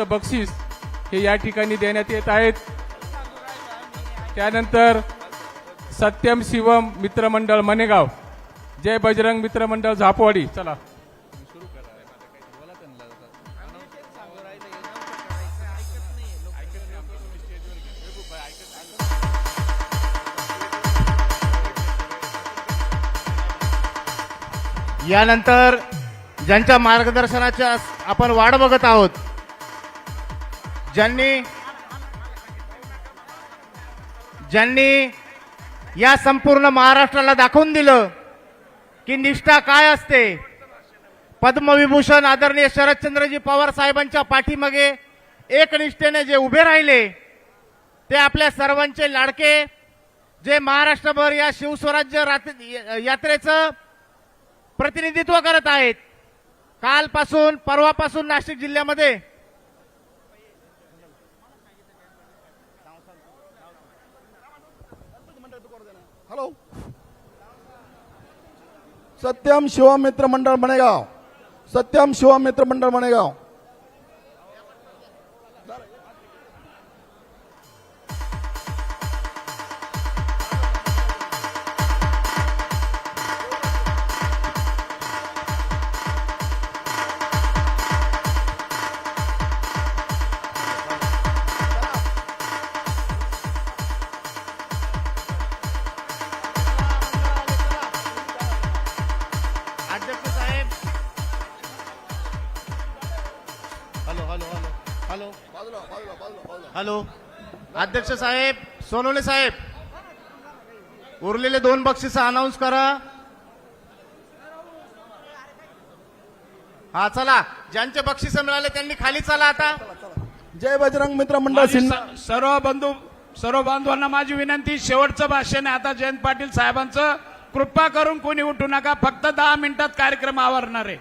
बक्षीस हे या ठिकाणी देण्यात येत आहेत. त्यानंतर सत्यम शिवम मित्रमंडळ मनेगाव. जय बजरंग मित्रमंडळ झापवाडी. चला. यानंतर ज्यांच्या मार्गदर्शनाच्या आपण वाट बघत आहोत ज्यांनी ज्यांनी या संपूर्ण महाराष्ट्राला दाखवून दिलं की निष्ठा काय असते पद्मविभूषण आदरणीय शरदचंद्रजी पवार साहेबांच्या पाठीमागे एकनिष्ठेने जे उभे राहिले ते आपल्या सर्वांचे लाडके जे महाराष्ट्रभर या शिवस्वराज्य यात्रेचं प्रतिनिधित्व करत आहेत. कालपासून परवापासून नाशिक जिल्ह्यामध्ये हॅलो सत्यम शिवम मित्र मंडळ बनेगाव सत्यम शिवम मित्र मंडळ बनेगाव हॅलो. अध्यक्ष साहेब सोनवणे साहेब. उरलेले दोन बक्षीस अनाऊन्स करा. हा चला. ज्यांचे बक्षीस मिळाले त्यांनी खाली चला आता. जय बजरंग मित्र मंडळ सर्व बंधू सर्व बांधवांना माझी विनंती शेवटचं भाषण आहे आता जयंत पाटील साहेबांचं कृपा करून कोणी उठू नका फक्त दहा मिनिटात कार्यक्रम आवरणार आहे.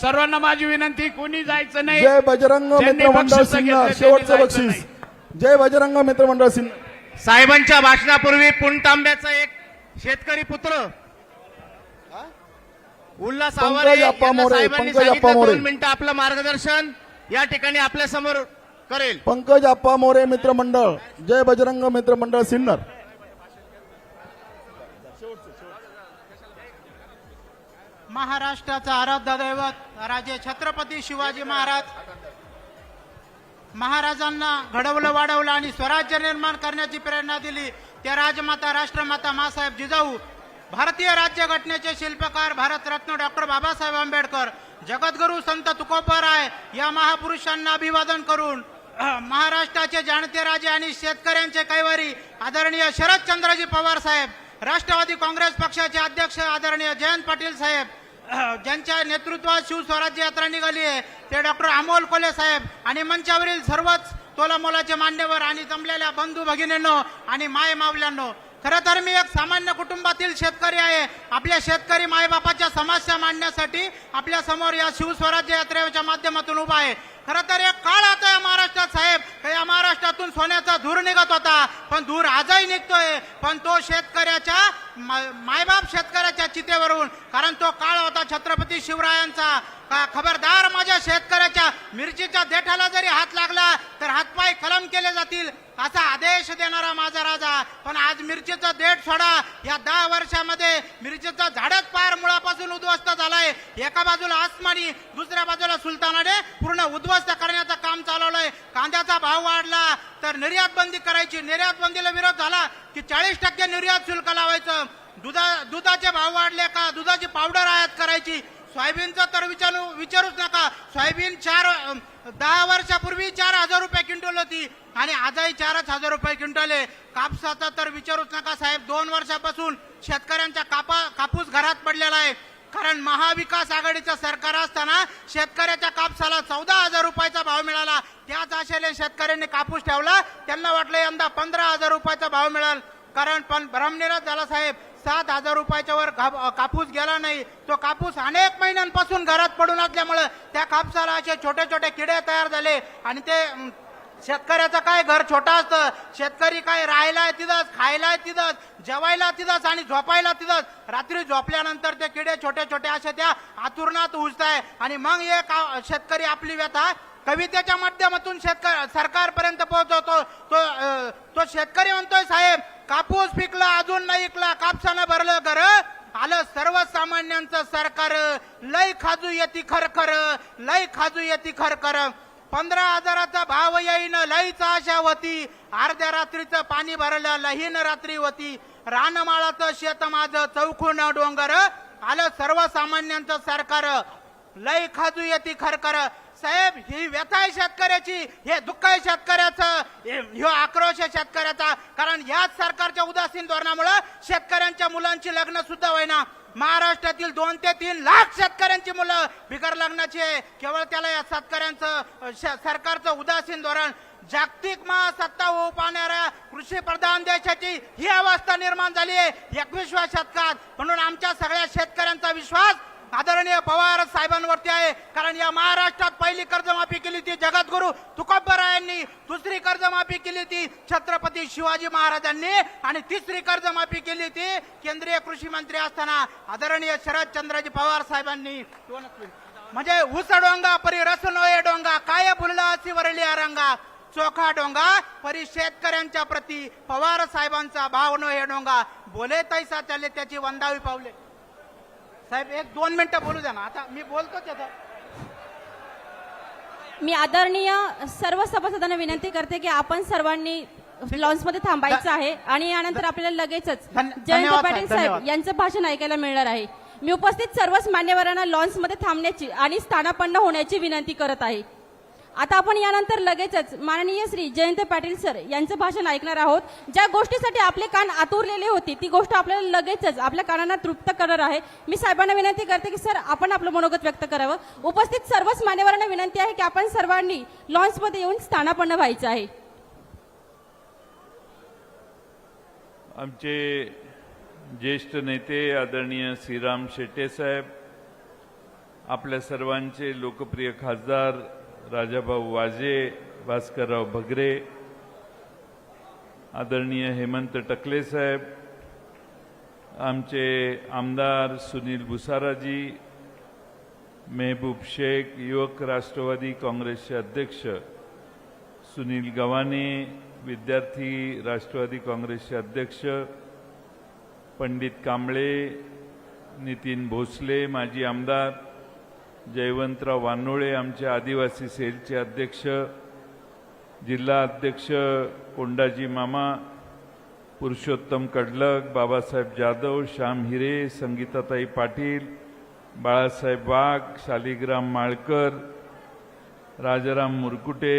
सर्वांना माझी विनंती कोणी जायचं नाही. जय बजरंग मित्र मंडळ घेतले, शेवटचं बक्षीस. जय बजरंग मित्र मंडळ सिन्नर साहेबांच्या भाषणापूर्वी पुणतांब्याचा एक शेतकरी पुत्र. उल्हास आवारे अप्पा यांना मोरे, साहेबांनी सांगितलं. दोन मिनिटं आपलं मार्गदर्शन या ठिकाणी आपल्यासमोर करेल. पंकज अप्पा मोरे मित्र मंडळ जय बजरंग मित्र मंडळ सिन्नर. महाराष्ट्राचा आराध्य दैवत राजे छत्रपती शिवाजी महाराज. महाराजांना घडवलं वाढवलं आणि स्वराज्य निर्माण करण्याची प्रेरणा दिली. त्या राजमाता राष्ट्रमाता मासाहेब जिजाऊ भारतीय राज्यघटनेचे शिल्पकार भारतरत्न डॉक्टर बाबासाहेब आंबेडकर जगद्गुरू संत तुकोपराय या महापुरुषांना अभिवादन करून महाराष्ट्राचे जाणते राजे आणि शेतकऱ्यांचे कैवारी आदरणीय शरदचंद्रजी पवार साहेब राष्ट्रवादी काँग्रेस पक्षाचे अध्यक्ष आदरणीय जयंत पाटील साहेब ज्यांच्या नेतृत्वात शिवस्वराज्य यात्रा निघाली आहे ते डॉक्टर अमोल कोले साहेब. आणि मंचावरील सर्वच तोलामोलाचे मान्यवर आणि जमलेल्या बंधू भगिनींनो आणि माय मावल्यांनो खरं तर मी एक सामान्य कुटुंबातील शेतकरी आहे. आपल्या शेतकरी मायबापाच्या समस्या मांडण्यासाठी आपल्यासमोर या शिवस्वराज्य यात्रेच्या माध्यमातून उभा आहे. खरं तर एक काळ आता या महाराष्ट्रात साहेब या महाराष्ट्रातून सोन्याचा धूर निघत होता पण धूर आजही निघतोय. पण तो शेतकऱ्याच्या मायबाप शेतकऱ्याच्या चितेवरून कारण तो काळ होता छत्रपती शिवरायांचा. का खबरदार माझ्या शेतकऱ्याच्या मिरचीच्या देठाला जरी हात लागला तर हातपाय कलम केले जातील. असा आदेश देणारा माझा राजा. पण आज मिरचीचा देठ सोडा. या दहा वर्षामध्ये मिरचीचं झाडच पार मुळापासून उद्ध्वस्त झालाय. एका बाजूला आसमानी दुसऱ्या बाजूला सुलतानाने पूर्ण उद्ध्वस्त करण्याचं काम चालवलंय. कांद्याचा भाव वाढला. तर निर्यात बंदी करायची. निर्यात बंदीला विरोध झाला की चाळीस टक्के निर्यात शुल्क लावायचं. दुधा दुधाचे भाव वाढले का? दुधाची पावडर आयात करायची. सोयाबीनचं तर विचारू विचारूच नका. सोयाबीन चार दहा वर्षापूर्वी चार हजार रुपये क्विंटल होती आणि आजही चारच हजार रुपये क्विंटल आहे. कापसाचा तर विचारूच नका साहेब. दोन वर्षापासून शेतकऱ्यांचा कापा कापूस घरात पडलेला आहे. कारण महाविकास आघाडीचं सरकार असताना शेतकऱ्याच्या कापसाला चौदा हजार रुपयाचा भाव मिळाला. त्याच आशेने शेतकऱ्यांनी कापूस ठेवला. त्यांना वाटलं यंदा पंधरा हजार रुपयाचा भाव मिळाल. कारण पण भ्रमनिराश झाला साहेब. सात हजार रुपयाच्या वर कापूस गेला नाही. तो कापूस अनेक महिन्यांपासून घरात पडून असल्यामुळे त्या कापसाला असे छोटे छोटे किडे तयार झाले. आणि ते शेतकऱ्याचं काय घर छोटं असतं. शेतकरी काय राहायला तिथंच खायला तिथंच जेवायला तिथंच आणि झोपायला तिथंच. रात्री झोपल्यानंतर ते किडे छोटे छोटे असे त्या आतुरणात उजताय. आणि मग एक शेतकरी आपली व्यथा कवितेच्या माध्यमातून शेतकरी सरकारपर्यंत पोहोचवतो. तो तो शेतकरी म्हणतोय साहेब कापूस पिकला अजून नाही इकला कापसानं भरलं घर. आलं सर्वसामान्यांचं सरकार. लय खाजू येती खरखर लय खाजू येती खरखर. पंधरा हजाराचा भाव येईन लईच आशा होती. अर्ध्या रात्रीचं पाणी भरलं लहीन रात्री होती. रानमाळाचं शेत माझं चौखून डोंगर. आलं सर्वसामान्यांचं सरकार. लय खाजू येते खरखर. साहेब ही व्यथा आहे शेतकऱ्याची हे दुःख आहे शेतकऱ्याचं हे ह्यो आक्रोश आहे शेतकऱ्याचा. कारण याच सरकारच्या उदासीन धोरणामुळे शेतकऱ्यांच्या मुलांची लग्न सुद्धा होईना. महाराष्ट्रातील दोन ते तीन लाख शेतकऱ्यांची मुलं बिगर लग्नाची आहे. केवळ त्याला या शेतकऱ्यांचं श- सरकारचं उदासीन धोरण. जागतिक महासत्ता होऊ पाहणाऱ्या कृषी प्रधान देशाची ही अवस्था निर्माण झाली आहे. एकविसव्या शतकात. म्हणून आमच्या सगळ्या शेतकऱ्यांचा विश्वास आदरणीय पवार साहेबांवरती आहे. कारण या महाराष्ट्रात पहिली कर्जमाफी केली ती जगद्गुरु तुकोबरायांनी दुसरी कर्जमाफी केली ती छत्रपती शिवाजी महाराजांनी आणि तिसरी कर्जमाफी केली ती केंद्रीय कृषी मंत्री असताना आदरणीय शरदचंद्रजी पवार साहेबांनी. म्हणजे उस डोंगा परी रस नोये डोंगा काय फुलला अशी वरली अरंगा चोखा डोंगा परी शेतकऱ्यांच्या प्रती पवार साहेबांचा भाव नोये डोंगा. बोले तैसा चाले त्याची वंदावी पावले. साहेब एक दोन मिनिटं बोलू द्या ना. आता मी बोलतोच आता. मी आदरणीय सर्व सभासदांना विनंती करते की आपण सर्वांनी लॉन्समध्ये थांबायचं आहे आणि यानंतर आपल्याला लगेचच जयंत पाटील साहेब. यांचं भाषण ऐकायला मिळणार आहे. मी उपस्थित सर्वच मान्यवरांना लॉन्समध्ये थांबण्याची आणि स्थानापन्न होण्याची विनंती करत आहे. आता आपण यानंतर लगेचच माननीय श्री जयंत पाटील सर यांचं भाषण ऐकणार आहोत. ज्या गोष्टीसाठी आपले कान आतुरलेले होते ती गोष्ट आपल्याला लगेचच आपल्या कानांना तृप्त करणार आहे. मी साहेबांना विनंती करते की सर आपण आपलं मनोगत व्यक्त करावं. उपस्थित सर्वच मान्यवरांना विनंती आहे की आपण सर्वांनी लॉन्चमध्ये येऊन स्थानापन्न व्हायचं आहे. आमचे ज्येष्ठ नेते आदरणीय श्रीराम शेट्टे साहेब आपल्या सर्वांचे लोकप्रिय खासदार राजाभाऊ वाजे भास्करराव भगरे आदरणीय हेमंत टकले साहेब आमचे आमदार सुनील भुसाराजी मेहबूब शेख युवक राष्ट्रवादी काँग्रेसचे अध्यक्ष सुनील गव्हाणे विद्यार्थी राष्ट्रवादी काँग्रेसचे अध्यक्ष पंडित कांबळे नितीन भोसले माजी आमदार जयवंतराव वानोळे आमचे आदिवासी सेलचे अध्यक्ष जिल्हा अध्यक्ष कोंडाजी मामा पुरुषोत्तम कडलक बाबासाहेब जाधव श्याम हिरे संगीताताई पाटील बाळासाहेब वाघ शालिग्राम माळकर राजाराम मुरकुटे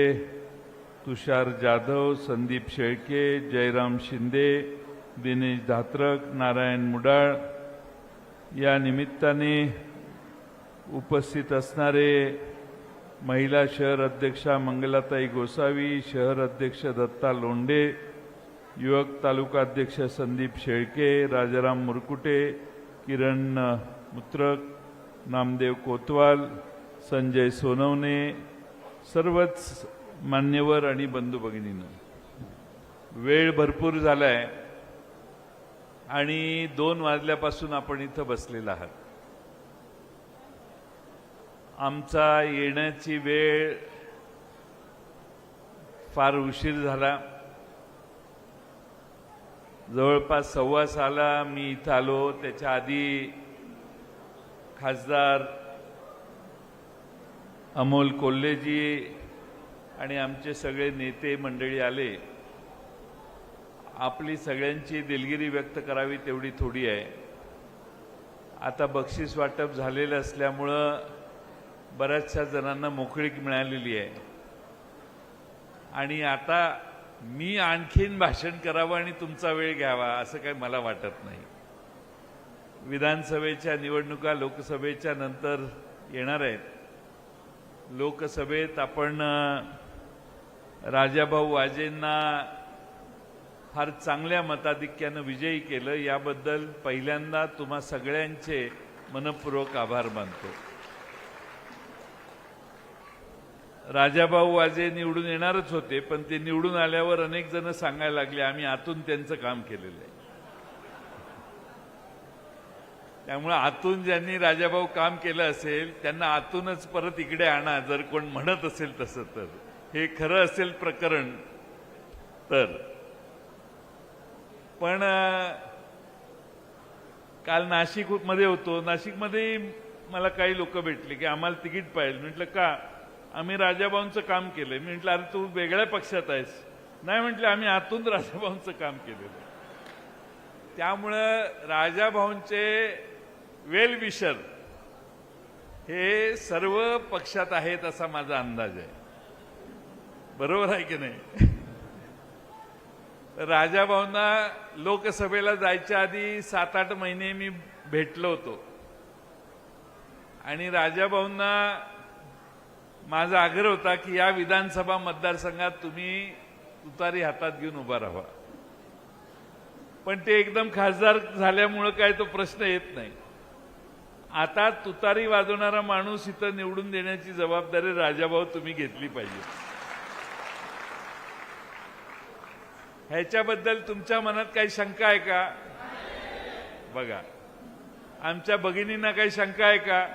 तुषार जाधव संदीप शेळके जयराम शिंदे दिनेश धात्रक नारायण मुडाळ. या निमित्ताने उपस्थित असणारे महिला शहर अध्यक्षा मंगलाताई गोसावी शहर अध्यक्ष दत्ता लोंडे युवक तालुका अध्यक्ष संदीप शेळके राजाराम मुरकुटे किरण मुत्रक नामदेव कोतवाल संजय सोनवणे सर्वच मान्यवर आणि बंधू भगिनीनं वेळ भरपूर झालाय आणि दोन वाजल्यापासून आपण इथं बसलेला आहात. आमचा येण्याची वेळ फार उशीर झाला. जवळपास सव्वा साला मी इथं आलो. त्याच्या आधी खासदार अमोल कोल्हेजी आणि आमचे सगळे नेते मंडळी आले. आपली सगळ्यांची दिलगिरी व्यक्त करावी तेवढी थोडी आहे. आता बक्षीस वाटप झालेलं असल्यामुळं बऱ्याचशा जणांना मोकळीक मिळालेली आहे. आणि आता मी आणखीन भाषण करावं आणि तुमचा वेळ घ्यावा असं काही मला वाटत नाही. विधानसभेच्या निवडणुका लोकसभेच्या नंतर येणार आहेत. लोकसभेत आपण राजाभाऊ वाजेंना फार चांगल्या मताधिक्यानं विजयी केलं याबद्दल पहिल्यांदा तुम्हा सगळ्यांचे मनपूर्वक आभार मानतो. राजाभाऊ वाजे निवडून येणारच होते पण ते निवडून आल्यावर अनेक जण सांगायला लागले आम्ही आतून त्यांचं काम केलेलं आहे. त्यामुळे आतून ज्यांनी राजाभाऊ काम केलं असेल त्यांना आतूनच परत इकडे आणा जर कोण म्हणत असेल तसं तर. हे खरं असेल प्रकरण तर. पण काल नाशिकमध्ये होतो. नाशिकमध्ये मला काही लोक भेटले की आम्हाला तिकीट पाहिजे म्हटलं का? आम्ही राजाभाऊंचं काम केलंय. मी म्हटलं अरे तू वेगळ्या पक्षात आहेस. नाही म्हटलं आम्ही आतून राजाभाऊंचं काम केलेलं त्यामुळं राजाभाऊंचे वेल विशर हे सर्व पक्षात आहेत असा माझा अंदाज आहे. बरोबर आहे की नाही? राजाभाऊंना लोकसभेला जायच्या आधी सात आठ महिने मी भेटलो होतो. आणि राजाभाऊंना माझा आग्रह होता की या विधानसभा मतदारसंघात तुम्ही तुतारी हातात घेऊन उभा राहा. पण ते एकदम खासदार झाल्यामुळं काय तो प्रश्न येत नाही. आता तुतारी वाजवणारा माणूस इथं निवडून देण्याची जबाबदारी राजाभाऊ तुम्ही घेतली पाहिजे. ह्याच्याबद्दल तुमच्या मनात काही शंका आहे का? बघा. आमच्या भगिनींना काही शंका आहे का?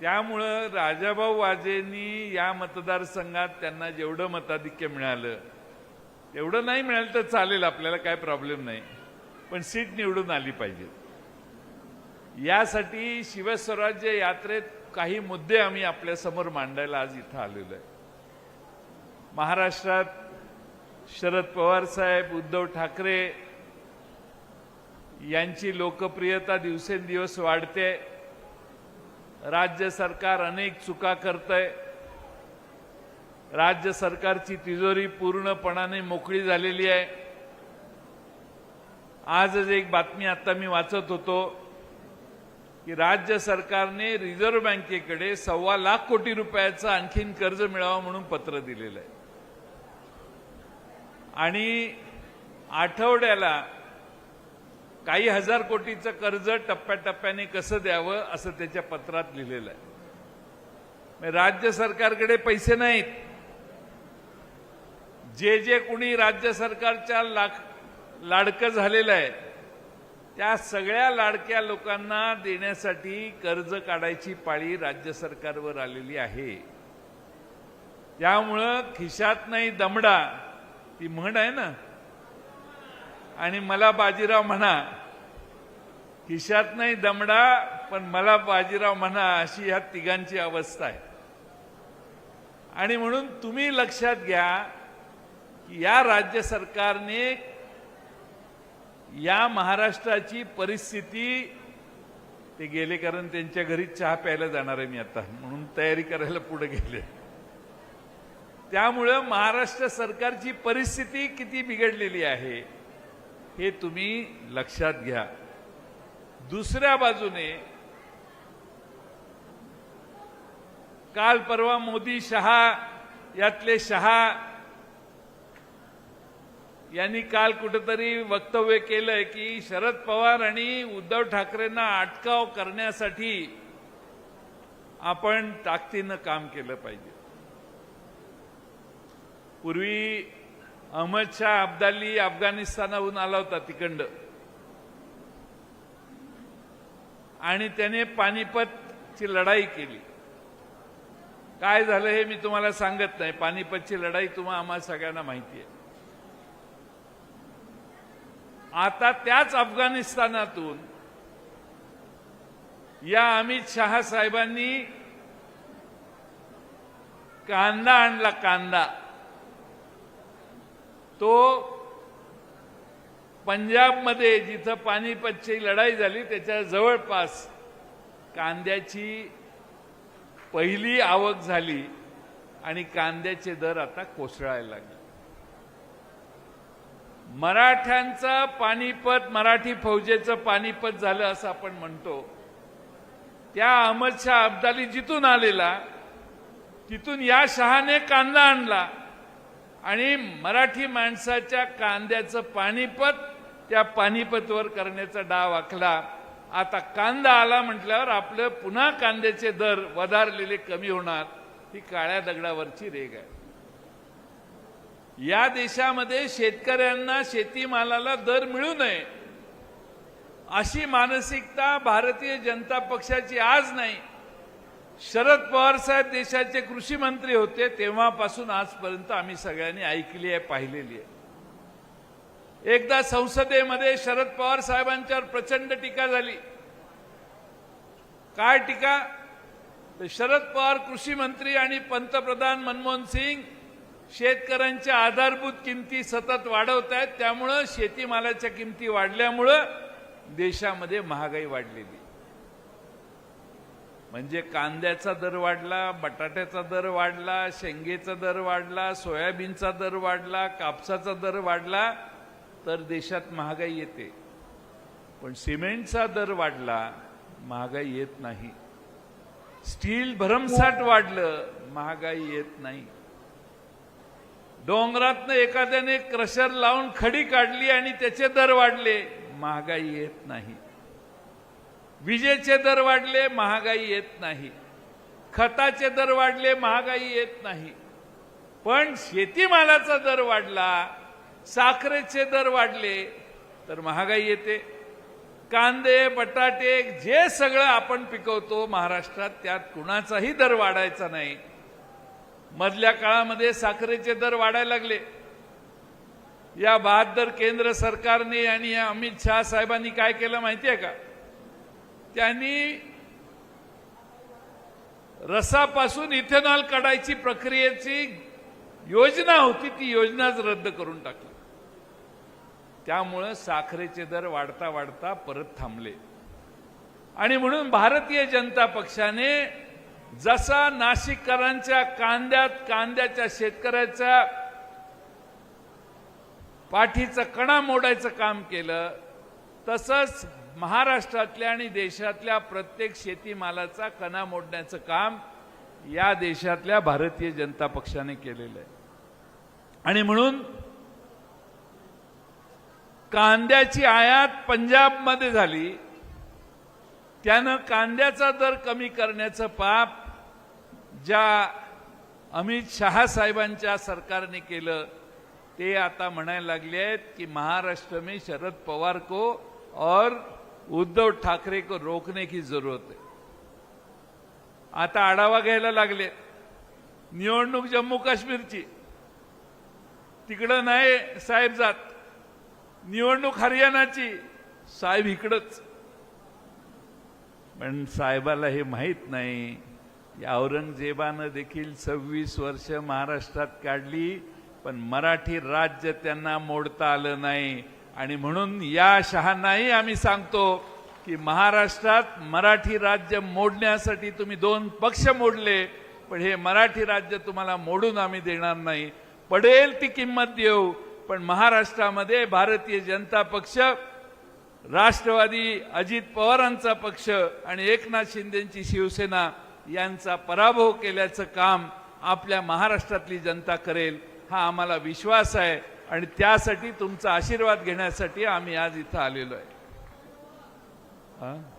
त्यामुळं राजाभाऊ वाजेंनी या मतदारसंघात त्यांना जेवढं मताधिक्य मिळालं एवढं नाही मिळालं तर चालेल आपल्याला काय प्रॉब्लेम नाही. पण सीट निवडून आली पाहिजे. यासाठी शिवस्वराज्य यात्रेत काही मुद्दे आम्ही आपल्यासमोर मांडायला आज इथं आलेलो आहे. महाराष्ट्रात शरद पवार साहेब उद्धव ठाकरे यांची लोकप्रियता दिवसेंदिवस वाढते. राज्य सरकार अनेक चुका करतंय. राज्य सरकारची तिजोरी पूर्णपणाने मोकळी झालेली आहे. आजच एक बातमी आता मी वाचत होतो की राज्य सरकारने रिझर्व्ह बँकेकडे सव्वा लाख कोटी रुपयाचं आणखीन कर्ज मिळावं म्हणून पत्र दिलेलं आहे. आणि आठवड्याला काही हजार कोटीचं कर्ज टप्प्याटप्प्याने कसं द्यावं असं त्याच्या पत्रात लिहिलेलं आहे. म्हणजे राज्य सरकारकडे पैसे नाहीत. जे जे कुणी राज्य सरकारच्या लाख लाडकं झालेलं आहे त्या सगळ्या लाडक्या लोकांना देण्यासाठी कर्ज काढायची पाळी राज्य सरकारवर आलेली आहे. त्यामुळं खिशात नाही दमडा ती म्हण आहे ना आणि मला बाजीराव म्हणा खिशात नाही दमडा पण मला बाजीराव म्हणा अशी ह्या तिघांची अवस्था आहे. आणि म्हणून तुम्ही लक्षात घ्या की या राज्य सरकारने या महाराष्ट्राची परिस्थिती ते गेले कारण त्यांच्या घरी चहा प्यायला जाणार आहे मी आता म्हणून तयारी करायला पुढे गेले. त्यामुळं महाराष्ट्र सरकारची परिस्थिती किती बिघडलेली आहे? हे तुम्ही लक्षात घ्या. दुसऱ्या बाजूने काल परवा मोदी शहा यातले शहा यांनी काल कुठेतरी वक्तव्य केलंय की शरद पवार आणि उद्धव ठाकरेंना अटकाव करण्यासाठी आपण ताकदीनं काम केलं पाहिजे. पूर्वी अहमद शाह अब्दाली अफगाणिस्तानाहून आला होता तिकंड. आणि त्याने पानिपतची लढाई केली. काय झालं हे मी तुम्हाला सांगत नाही. पानिपतची लढाई तुम्हाला आम्हाला सगळ्यांना माहिती आहे आता त्याच अफगाणिस्तानातून या अमित शहा साहेबांनी कांदा आणला कांदा. तो पंजाबमध्ये जिथं पानिपतची लढाई झाली त्याच्या जवळपास कांद्याची पहिली आवक झाली आणि कांद्याचे दर आता कोसळायला लागले. मराठ्यांचं पानिपत मराठी फौजेचं पानिपत झालं असं आपण म्हणतो. त्या अहमद शाह अब्दाली जिथून आलेला तिथून या शहाने कांदा आणला. आणि मराठी माणसाच्या कांद्याचं पानिपत त्या पानिपतवर करण्याचा डाव आखला. आता कांदा आला म्हटल्यावर आपलं पुन्हा कांद्याचे दर वधारलेले कमी होणार ही काळ्या दगडावरची रेग आहे. या देशामध्ये शेतकऱ्यांना शेतीमालाला दर मिळू नये. अशी मानसिकता भारतीय जनता पक्षाची आज नाही. शरद पवार साहेब देशाचे कृषी मंत्री होते तेव्हापासून आजपर्यंत आम्ही सगळ्यांनी ऐकली आहे पाहिलेली आहे. एकदा संसदेमध्ये शरद पवार साहेबांच्यावर प्रचंड टीका झाली. काय टीका? तर शरद पवार कृषी मंत्री आणि पंतप्रधान मनमोहन सिंग शेतकऱ्यांच्या आधारभूत किमती सतत वाढवत आहेत त्यामुळं शेतीमालाच्या किमती वाढल्यामुळं देशामध्ये महागाई वाढलेली म्हणजे कांद्याचा दर वाढला बटाट्याचा दर वाढला शेंगेचा दर वाढला सोयाबीनचा दर वाढला कापसाचा दर वाढला तर देशात महागाई येते. पण सिमेंटचा दर वाढला महागाई येत नाही. स्टील भरमसाठ वाढलं महागाई येत नाही. डोंगरातनं एखाद्याने क्रशर लावून खडी काढली आणि त्याचे दर वाढले महागाई येत नाही. विजेचे दर वाढले महागाई येत नाही. खताचे दर वाढले महागाई येत नाही. पण शेतीमालाचा दर वाढला साखरेचे दर वाढले तर महागाई येते. कांदे बटाटे जे सगळं आपण पिकवतो महाराष्ट्रात त्यात कुणाचाही दर वाढायचा नाही. मधल्या काळामध्ये साखरेचे दर वाढायला लागले. या बहादर केंद्र सरकारने आणि या अमित शहा साहेबांनी काय केलं माहितीये का? त्यांनी रसापासून इथेनॉल काढायची प्रक्रियेची योजना होती ती योजनाच रद्द करून टाकली. त्यामुळं साखरेचे दर वाढता वाढता परत थांबले. आणि म्हणून भारतीय जनता पक्षाने जसा नाशिककरांच्या कांद्यात कांद्याच्या शेतकऱ्याच्या पाठीचं कणा मोडायचं काम केलं तसंच महाराष्ट्रातल्या आणि देशातल्या प्रत्येक शेतीमालाचा कणा मोडण्याचं काम या देशातल्या भारतीय जनता पक्षाने केलेलं आहे. आणि म्हणून कांद्याची आयात पंजाबमध्ये झाली. त्यानं कांद्याचा दर कमी करण्याचं पाप ज्या अमित शहा साहेबांच्या सरकारने केलं ते आता म्हणायला लागले आहेत की महाराष्ट्र में शरद पवार को और उद्धव ठाकरे को रोकने की जरूरत है। आता आढावा घ्यायला लागले। निवडणूक जम्मू काश्मीरची तिकडं नाही साहेब जात। निवडणूक हरियाणाची। साहेब इकडंच। पण साहेबाला हे माहीत नाही। या औरंगजेबानं देखील सव्वीस वर्ष महाराष्ट्रात काढली पण मराठी राज्य त्यांना मोडता आलं नाही. आणि म्हणून या शहांनाही आम्ही सांगतो की महाराष्ट्रात मराठी राज्य मोडण्यासाठी तुम्ही दोन पक्ष मोडले पण हे मराठी राज्य तुम्हाला मोडून आम्ही देणार नाही. पडेल ती किंमत देऊ पण महाराष्ट्रामध्ये भारतीय जनता पक्ष राष्ट्रवादी अजित पवारांचा पक्ष आणि एकनाथ शिंदेची शिवसेना यांचा पराभव केल्याचं काम आपल्या महाराष्ट्रातली जनता करेल हा आम्हाला विश्वास आहे. आणि त्यासाठी तुमचा आशीर्वाद घेण्यासाठी आम्ही आज इथं आलेलो आहे. हा?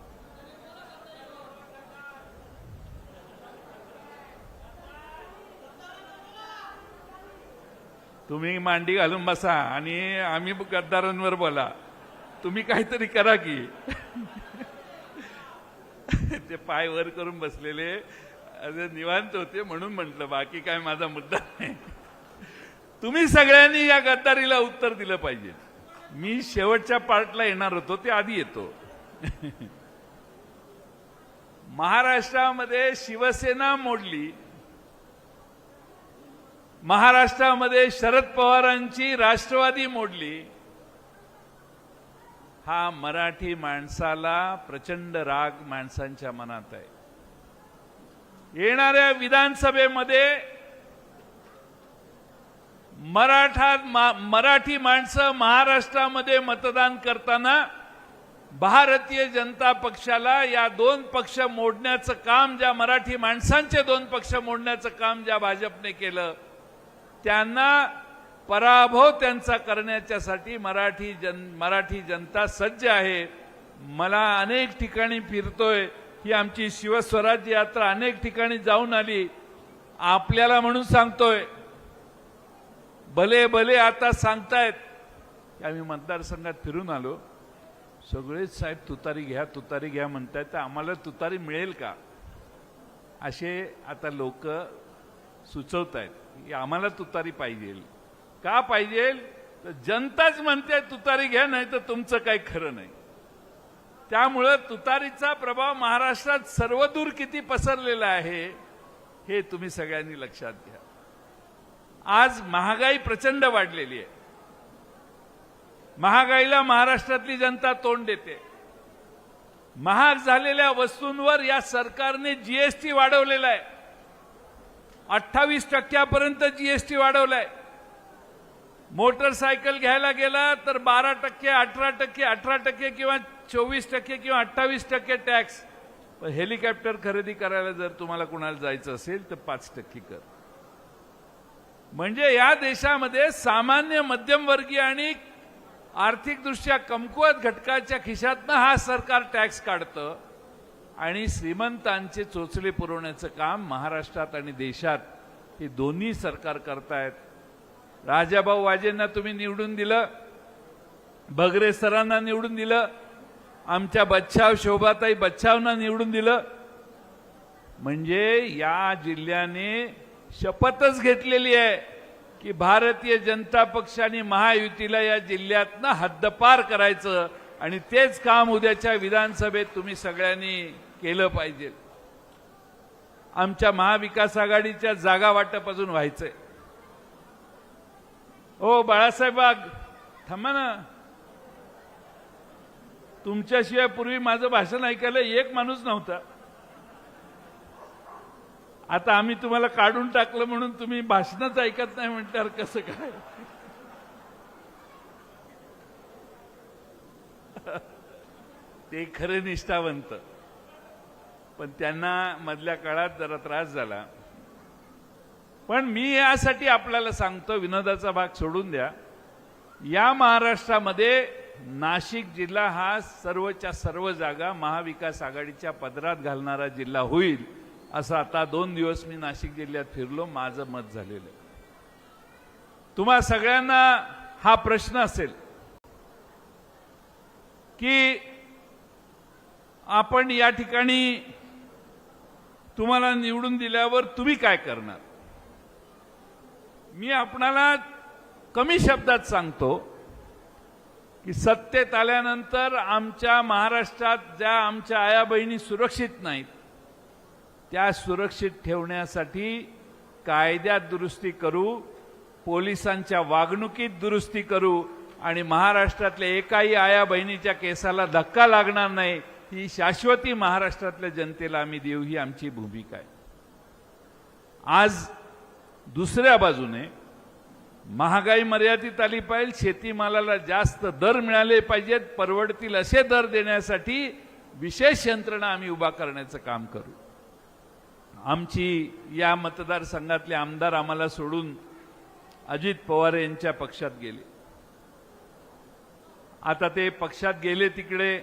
तुम्ही मांडी घालून बसा आणि आम्ही गद्दारांवर बोला. तुम्ही काहीतरी करा की. ते पाय वर करून बसलेले. निवांत होते म्हणून म्हटलं बाकी काय माझा मुद्दा नाही. तुम्ही सगळ्यांनी या गद्दारीला उत्तर दिलं पाहिजे. मी शेवटच्या पार्टला येणार होतो ते आधी येतो. महाराष्ट्रामध्ये शिवसेना मोडली. महाराष्ट्रामध्ये शरद पवारांची राष्ट्रवादी मोडली. हा मराठी माणसाला प्रचंड राग माणसांच्या मनात आहे. येणाऱ्या विधानसभेमध्ये मराठा मा- मराठी माणसं महाराष्ट्रामध्ये मतदान करताना भारतीय जनता पक्षाला या दोन पक्ष मोडण्याचं काम ज्या मराठी माणसांचे दोन पक्ष मोडण्याचं काम ज्या भाजपने केलं त्यांना पराभव त्यांचा करण्याच्यासाठी मराठी जन मराठी जनता सज्ज आहे. मला अनेक ठिकाणी फिरतोय. ही आमची शिवस्वराज्य यात्रा अनेक ठिकाणी जाऊन आली. आपल्याला म्हणून सांगतोय भले भले आता सांगतायत. की आम्ही मतदारसंघात फिरून आलो. सगळेच साहेब तुतारी घ्या तुतारी घ्या म्हणतायत. तर आम्हाला तुतारी मिळेल का? असे आता लोक सुचवत आहेत की आम्हाला तुतारी पाहिजे. का पाहिजे? तर जनताच म्हणते तुतारी घ्या नाही तर तुमचं काही खरं नाही. त्यामुळं तुतारीचा प्रभाव महाराष्ट्रात सर्वदूर किती पसरलेला आहे हे तुम्ही सगळ्यांनी लक्षात घ्या. आज महागाई प्रचंड वाढलेली आहे. महागाईला महाराष्ट्रातली जनता तोंड देते. महाग झालेल्या वस्तूंवर या सरकारने जीएसटी वाढवलेला आहे. अठ्ठावीस टक्क्यापर्यंत जीएसटी वाढवलाय. मोटरसायकल घ्यायला गेला तर बारा टक्के अठरा टक्के अठरा टक्के किंवा चोवीस टक्के किंवा अठ्ठावीस टक्के टॅक्स. पण हेलिकॉप्टर खरेदी करायला जर तुम्हाला कुणाला जायचं असेल तर पाच टक्के कर. म्हणजे या देशामध्ये सामान्य मध्यमवर्गीय आणि आर्थिकदृष्ट्या कमकुवत घटकाच्या खिशातनं हा सरकार टॅक्स काढतं आणि श्रीमंतांचे चोचले पुरवण्याचं काम महाराष्ट्रात आणि देशात हे दोन्ही सरकार करतायत. राजाभाऊ वाजेंना तुम्ही निवडून दिलं बगरे सरांना निवडून दिलं आमच्या बच्छाव शोभाताई बच्छावना निवडून दिलं. म्हणजे या जिल्ह्याने शपथच घेतलेली आहे की भारतीय जनता पक्ष आणि महायुतीला या जिल्ह्यातनं हद्दपार करायचं आणि तेच काम उद्याच्या विधानसभेत तुम्ही सगळ्यांनी केलं पाहिजे. आमच्या महाविकास आघाडीच्या जागा वाटप अजून व्हायचंय. ओ बाळासाहेब थांबा ना. तुमच्याशिवाय पूर्वी माझं भाषण ऐकायला एक माणूस नव्हता. आता आम्ही तुम्हाला काढून टाकलं म्हणून तुम्ही भाषणच ऐकत नाही म्हणल्यावर कसं काय? ते खरे निष्ठावंत. पण त्यांना मधल्या काळात जरा त्रास झाला. पण मी यासाठी आपल्याला सांगतो विनोदाचा भाग सोडून द्या. या महाराष्ट्रामध्ये नाशिक जिल्हा हा सर्वच्या सर्व जागा महाविकास आघाडीच्या पदरात घालणारा जिल्हा होईल. असं आता दोन दिवस मी नाशिक जिल्ह्यात फिरलो माझं मत झालेलं तुम्हा सगळ्यांना हा प्रश्न असेल की आपण या ठिकाणी तुम्हाला निवडून दिल्यावर तुम्ही काय करणार? मी आपणाला कमी शब्दात सांगतो की सत्तेत आल्यानंतर आमच्या महाराष्ट्रात ज्या आमच्या आया बहिणी सुरक्षित नाहीत त्या सुरक्षित ठेवण्यासाठी कायद्यात दुरुस्ती करू पोलिसांच्या वागणुकीत दुरुस्ती करू आणि महाराष्ट्रातल्या एकाही आया बहिणीच्या केसाला धक्का लागणार नाही ही शाश्वती महाराष्ट्रातल्या जनतेला आम्ही देऊ ही आमची भूमिका आहे. आज दुसऱ्या बाजूने महागाई मर्यादित आली पाहिजे शेतीमालाला जास्त दर मिळाले पाहिजेत परवडतील असे दर देण्यासाठी विशेष यंत्रणा आम्ही उभा करण्याचं काम करू. आमची या मतदारसंघातले आमदार आम्हाला सोडून अजित पवार यांच्या पक्षात गेले. आता ते पक्षात गेले तिकडे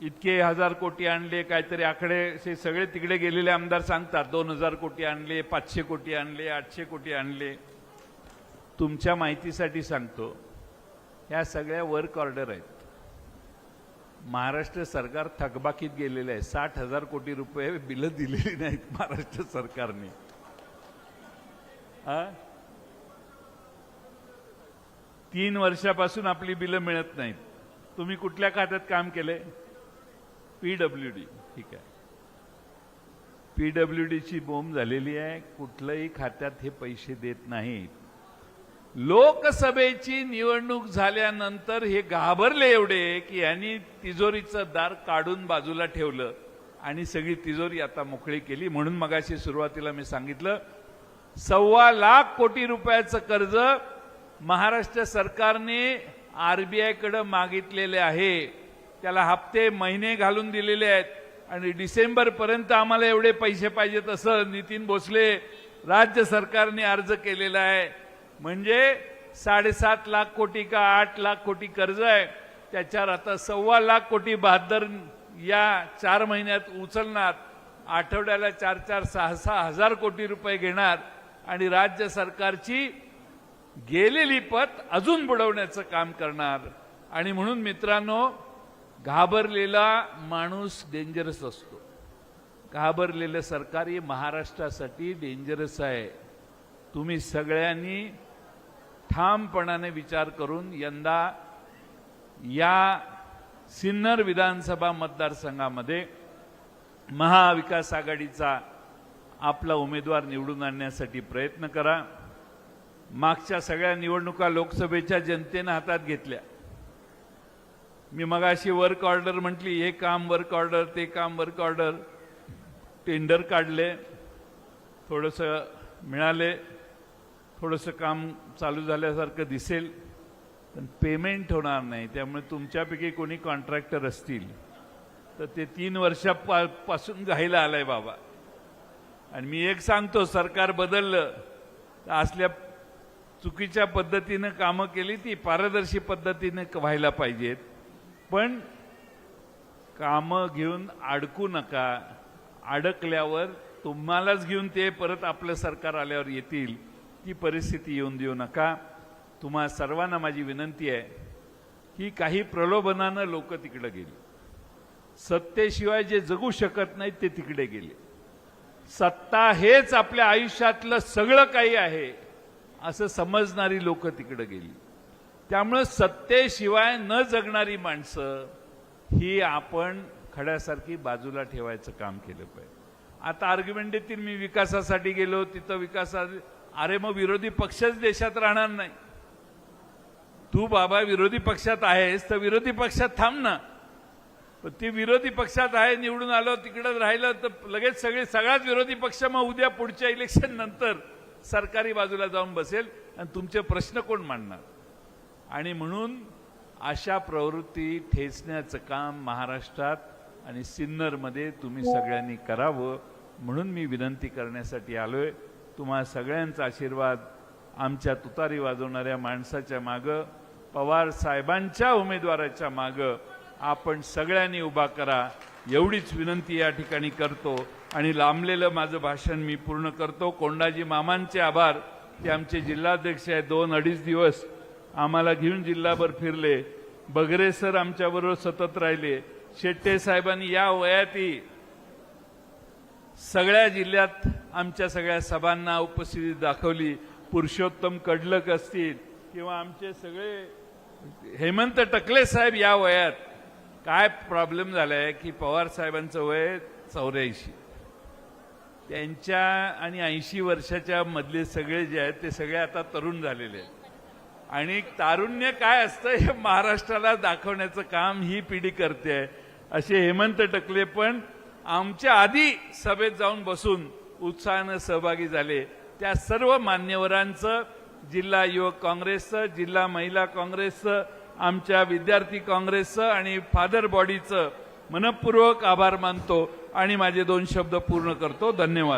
इतके हजार कोटी आणले काहीतरी आकडे असे सगळे तिकडे गेलेले आमदार सांगतात दोन हजार कोटी आणले पाचशे कोटी आणले आठशे कोटी आणले. तुमच्या माहितीसाठी सांगतो ह्या सगळ्या वर्क ऑर्डर आहेत. महाराष्ट्र सरकार थकबाकीत गेलेलं आहे. साठ हजार कोटी रुपये बिलं दिलेली नाहीत महाराष्ट्र सरकारने. तीन वर्षापासून आपली बिलं मिळत नाहीत. तुम्ही कुठल्या खात्यात काम केलंय? P W D. ठीक आहे. पीडब्ल्यू डीची बोंब झालेली आहे. कुठलंही खात्यात हे पैसे देत नाहीत. लोकसभेची निवडणूक झाल्यानंतर हे घाबरले एवढे की यांनी तिजोरीचं दार काढून बाजूला ठेवलं आणि सगळी तिजोरी आता मोकळी केली. म्हणून मगाशी सुरुवातीला मी सांगितलं सव्वा लाख कोटी रुपयाचं कर्ज महाराष्ट्र सरकारने आरबीआयकडे मागितलेले आहे. त्याला हप्ते महिने घालून दिलेले आहेत आणि डिसेंबर पर्यंत आम्हाला एवढे पैसे पाहिजेत असं नितीन भोसले राज्य सरकारने अर्ज केलेला आहे. म्हणजे साडेसात लाख कोटी का आठ लाख कोटी कर्ज आहे त्याच्यावर आता सव्वा लाख कोटी बहात्तर या चार महिन्यात उचलणार आठवड्याला चार चार सहा सहा हजार कोटी रुपये घेणार आणि राज्य सरकारची गेलेली पत अजून बुडवण्याचं काम करणार. आणि म्हणून मित्रांनो घाबरलेला माणूस डेंजरस असतो. घाबरलेलं सरकार हे महाराष्ट्रासाठी डेंजरस आहे. तुम्ही सगळ्यांनी ठामपणाने विचार करून यंदा या सिन्नर विधानसभा मतदारसंघामध्ये महाविकास आघाडीचा आपला उमेदवार निवडून आणण्यासाठी प्रयत्न करा. मागच्या सगळ्या निवडणुका लोकसभेच्या जनतेनं हातात घेतल्या. मी मगाशी वर्क ऑर्डर म्हटली हे काम वर्क ऑर्डर ते काम वर्क ऑर्डर टेंडर काढले. थोडंसं मिळाले. थोडंसं काम चालू झाल्यासारखं दिसेल पण पेमेंट होणार नाही. त्यामुळे तुमच्यापैकी कोणी कॉन्ट्रॅक्टर असतील तर ते तीन वर्षापासून घायला आलंय बाबा. आणि मी एक सांगतो सरकार बदललं तर असल्या चुकीच्या पद्धतीनं कामं केली ती पारदर्शी पद्धतीनं व्हायला पाहिजेत. पण कामं घेऊन अडकू नका. अडकल्यावर तुम्हालाच घेऊन ते परत आपलं सरकार आल्यावर येतील. ती परिस्थिती येऊन देऊ नका. तुम्हा सर्वांना माझी विनंती आहे की काही प्रलोभनानं लोक तिकडे गेली. सत्तेशिवाय जे जगू शकत नाहीत ते तिकडे गेले. सत्ता हेच आपल्या आयुष्यातलं सगळं काही आहे असं समजणारी लोक तिकडे गेली. त्यामुळं सत्तेशिवाय न जगणारी माणसं ही आपण खड्यासारखी बाजूला ठेवायचं काम केलं पाहिजे. आता आर्ग्युमेंट देतील मी विकासासाठी गेलो तिथं विकासा अरे मग विरोधी पक्षच देशात राहणार नाही. तू बाबा विरोधी पक्षात आहेस तर विरोधी पक्षात थांब ना. ती विरोधी पक्षात आहे निवडून आलो तिकडं राहिलं तर लगेच सगळे सगळाच विरोधी पक्ष मग उद्या पुढच्या इलेक्शन नंतर सरकारी बाजूला जाऊन बसेल आणि तुमचे प्रश्न कोण मांडणार? आणि म्हणून अशा प्रवृत्ती ठेचण्याचं काम महाराष्ट्रात आणि सिन्नरमध्ये तुम्ही सगळ्यांनी करावं म्हणून मी विनंती करण्यासाठी आलोय. तुम्हा सगळ्यांचा आशीर्वाद आमच्या तुतारी वाजवणाऱ्या माणसाच्या मागं पवार साहेबांच्या उमेदवाराच्या मागं आपण सगळ्यांनी उभा करा. एवढीच विनंती या ठिकाणी करतो आणि लांबलेलं माझं भाषण मी पूर्ण करतो. कोंडाजी मामांचे आभार. ते आमचे जिल्हाध्यक्ष आहेत. दोन अडीच दिवस आम्हाला घेऊन जिल्हाभर फिरले. बगरे सर आमच्याबरोबर सतत राहिले. शेट्टे साहेबांनी या वयातही सगळ्या जिल्ह्यात आमच्या सगळ्या सभांना उपस्थिती दाखवली. पुरुषोत्तम कडलक असतील किंवा आमचे सगळे हेमंत टकले साहेब या वयात काय प्रॉब्लेम झालाय की पवार साहेबांचं वय चौऱ्याऐंशी. त्यांच्या आणि ऐंशी वर्षाच्या मधले सगळे जे आहेत ते सगळे आता तरुण झालेले आहेत. आणि तारुण्य काय असतं हे महाराष्ट्राला दाखवण्याचं काम ही पिढी करते. आहे असे हेमंत टकले पण आमच्या आधी सभेत जाऊन बसून उत्साहानं सहभागी झाले. त्या सर्व मान्यवरांचं जिल्हा युवक काँग्रेसचं जिल्हा महिला काँग्रेसचं आमच्या विद्यार्थी काँग्रेसचं आणि फादर बॉडीचं मनपूर्वक आभार मानतो आणि माझे दोन शब्द पूर्ण करतो. धन्यवाद.